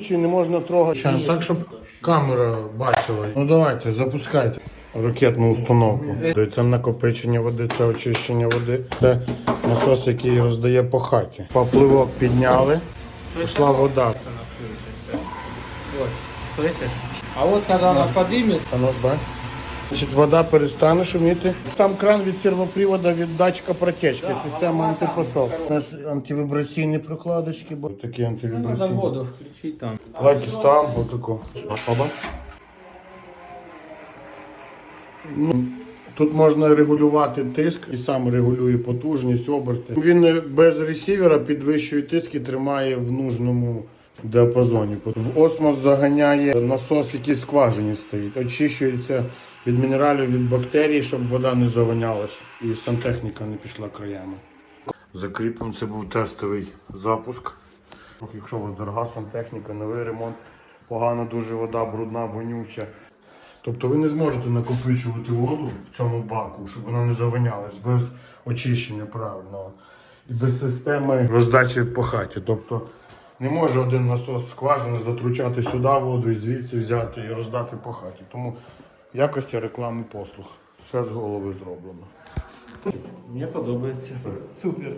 Чи не можна трогати. Так, щоб камера бачила. Ну давайте, запускайте. Ракетну установку. Це накопичення води, це очищення води. Це насос, який роздає по хаті. Попливок підняли, пішла вода. Ось, слышиш? А от коли вона ну, бач. Значить, вода перестане шуміти. Сам кран від сервопривода від датчика протечки, система антипоток. У нас антивібраційні прокладочки, бо такі надо антивібраційні. воду включить там. Лайки став, отаку. Оба. Ну, Тут можна регулювати тиск і сам регулює потужність, оберти. Він без ресівера підвищує тиск і тримає в нужному діапазоні. В осмос заганяє насос, який скважині стоїть. Очищується від мінералів, від бактерій, щоб вода не завонялася і сантехніка не пішла краями. Закріпимо, це був тестовий запуск. Якщо у вас дорога сантехніка, новий ремонт, погана дуже вода, брудна, вонюча. Тобто ви не зможете накопичувати воду в цьому баку, щоб вона не завонялась без очищення правильного і без системи роздачі по хаті. Тобто не може один насос скважини затручати сюди воду і звідси взяти і роздати по хаті. Тому якості реклами послуг. Все з голови зроблено. Мені подобається. Супер.